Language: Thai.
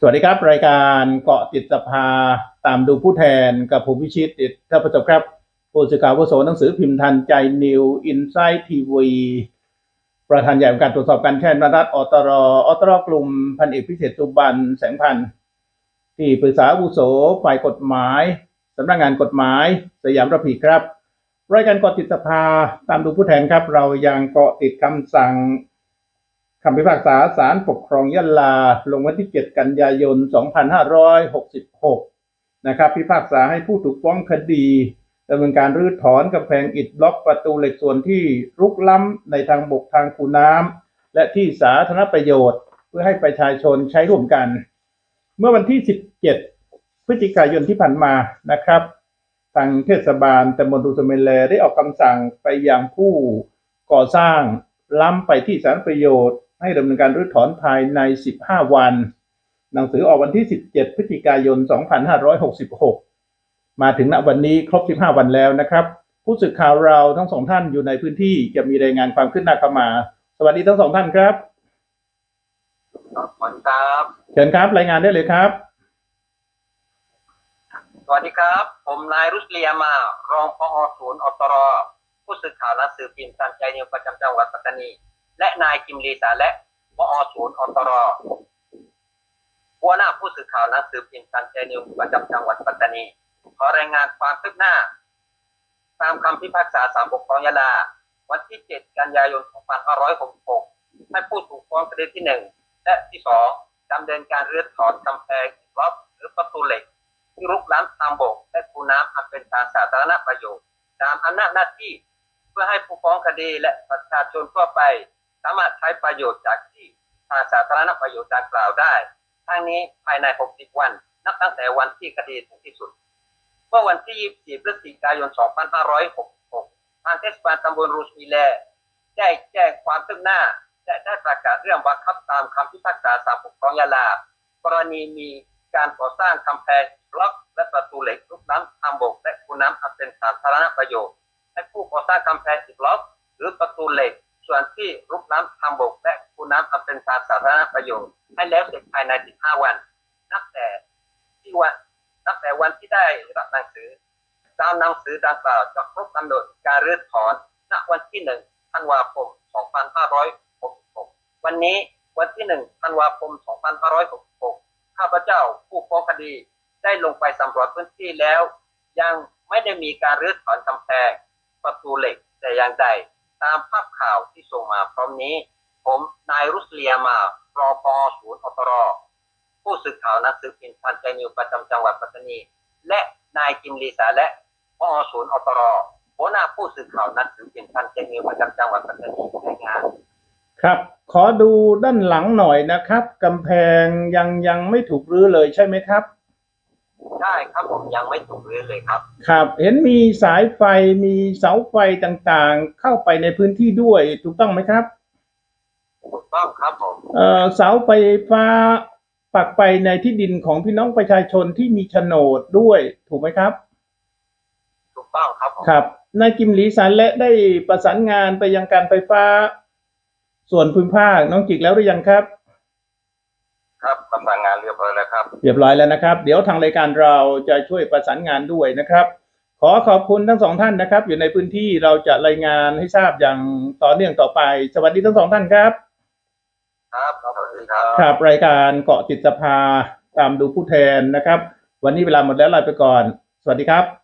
สวัสดีครับ รายการเกาะติดสภาตามดูผู้แทนกับผมวิชิตติดท่าประจบครับผู้สื่อข่าววุโสหนังสือพิมพ์ทันใจนิวอินไซต์ทีวีประธานใหญ่องการตรวจสอบการแช่นรัฐอตรอตรกลุ่มพันเอกพิเศษสุบันแสงพันธ์ที่ปรึกษาอาวุโสฝ่ายกฎหมายสำนักงานกฎหมายสยามระพีครับ รายการเกาะติดสภาตามดูผู้แทนครับ เรายังเกาะติดคำสั่ง คำพิพากษาศาลปกครองยะลา ลงวันที่ 7 กันยายน 2566 นะครับ พิพากษาให้ผู้ถูกฟ้องคดีดำเนินการรื้อถอนกำแพงอิฐบล็อกประตูเหล็กส่วนที่รุกล้ำในทางบกทางคูน้ำและที่สาธารณประโยชน์ เพื่อให้ประชาชนใช้ร่วมกัน เมื่อวันที่ 17 พฤศจิกายนที่ผ่านมานะครับ ทางเทศบาลตำบลรุสเมเลได้ออกคำสั่งไปยังผู้ก่อสร้างล้ำไปที่สาธารณประโยชน์ ให้ดำเนินการรื้อถอนภายใน 15 วัน หนังสือออกวันที่ 17 พฤศจิกายน 2566 มาถึงณวันนี้ครบ 15 วันแล้วนะครับ ผู้สื่อข่าวเราทั้งสองท่านอยู่ในพื้นที่จะมีรายงานความคืบหน้าเข้ามา สวัสดีทั้งสองท่านครับขอบคุณครับเชิญครับรายงานได้เลยครับสวัสดีครับ ผมนายรุสเลียมา รองพอศูนย์อตรผู้สื่อข่าวหนังสือพิมพ์สันใจนิวประจำจังหวัดปัตตานี และนายกิมลีสาและพอศูนย์อตรหัวหน้าผู้สื่อข่าวหนังสือพิมพ์สันใจนิวประจำจังหวัดปัตตานี ขอรายงานความคืบหน้า ตามคำพิพากษาศาลปกครองยะลา วันที่ 7 กันยายน 2566 ให้ผู้ถูกฟ้องคดีที่ 1 และที่ 2 ดำเนินการเรื้อถอนกำแพงอิฐบล็อกหรือประตูเหล็ก ที่รุกล้ำทางบก และคูน้ำอันเป็นทางสาธารณประโยชน์ ตามอำนาจหน้าที่ เพื่อให้ผู้ฟ้องคดีและประชาชนทั่วไป สามารถใช้ประโยชน์จากที่ทางสาธารณประโยชน์ดังกล่าวได้ ทั้งนี้ภายใน 60 วัน นับตั้งแต่วันที่คดีถึงที่สุด เมื่อวันที่ 24 พฤศจิกายน 2566 ทางเทศบาลตำบลรูสมีแลได้แจ้งความคืบหน้า และได้ประกาศเรื่องบังคับตามคำพิพากษาศาลปกครองยาลา กรณีมีการก่อสร้างกำแพงบล็อก และประตูเหล็กลุกน้ำทางบกและคูน้ำอันเป็นสาธารณประโยชน์ให้ผู้ก่อสร้างกำแพงบล็อก หรือประตูเหล็ก ส่วนที่ลุกน้ำทางบกและคูน้ำอันเป็นสาธารณประโยชน์ให้แล้วเสร็จภายใน 15 วัน นับแต่ที่วันนับแต่วันที่ได้รับหนังสือตามหนังสือดังกล่าวจะครบกำหนดการรื้อถอนณวันที่1ธันวาคม 2566 วันนี้วันที่1ธันวาคม 2566 ข้าพเจ้าผู้ฟ้องคดีได้ลงไปสำรวจพื้นที่แล้ว ยังไม่ได้มีการรื้อถอนกำแพงประตูเหล็กแต่อย่างใด ตามภาพข่าวที่ส่งมาพร้อมนี้ ผมนายรุสเลียมารอพอศูนย์อตรผู้สื่อข่าวนังสือพิมพ์พันใจนิวประจำจังหวัดปัตตานี และนายกิมลีสาและพอศูนย์อตรหัวหน้าผู้สื่อข่าวนังสือพิมพ์พันใจนิวประจำจังหวัดปัตตานีรายงานครับ ขอดูด้านหลังหน่อยนะครับกำแพงยังยังไม่ถูกรื้อเลยใช่ไหมครับ ใช่ครับผมยังไม่ถูกรื้อเลยครับ ครับ เห็นมีสายไฟมีเสาไฟต่างๆ เข้าไปในพื้นที่ด้วยถูกต้องไหมครับถูกต้องครับผมเอ่อเสาไฟฟ้าปักไปในที่ดินของพี่น้องประชาชนที่มีโฉนดด้วยถูกไหมครับ ถูกต้องครับผมครับนายกิมหลีสันและได้ประสานงานไปยังการไฟฟ้า ส่วนภูมิภาคน้องจิกแล้วหรือยังครับ ครับประสาน เรียบร้อยแล้วนะครับ เดี๋ยวทางรายการเราจะช่วยประสานงานด้วยนะครับ ขอขอบคุณทั้งสองท่านนะครับ อยู่ในพื้นที่เราจะรายงานให้ทราบอย่างต่อเนื่องต่อไป สวัสดีทั้งสองท่านครับ ครับสวัสดีครับครับรายการเกาะติดสภาตามดูผู้แทนนะครับ วันนี้เวลาหมดแล้วลาไปก่อน สวัสดีครับ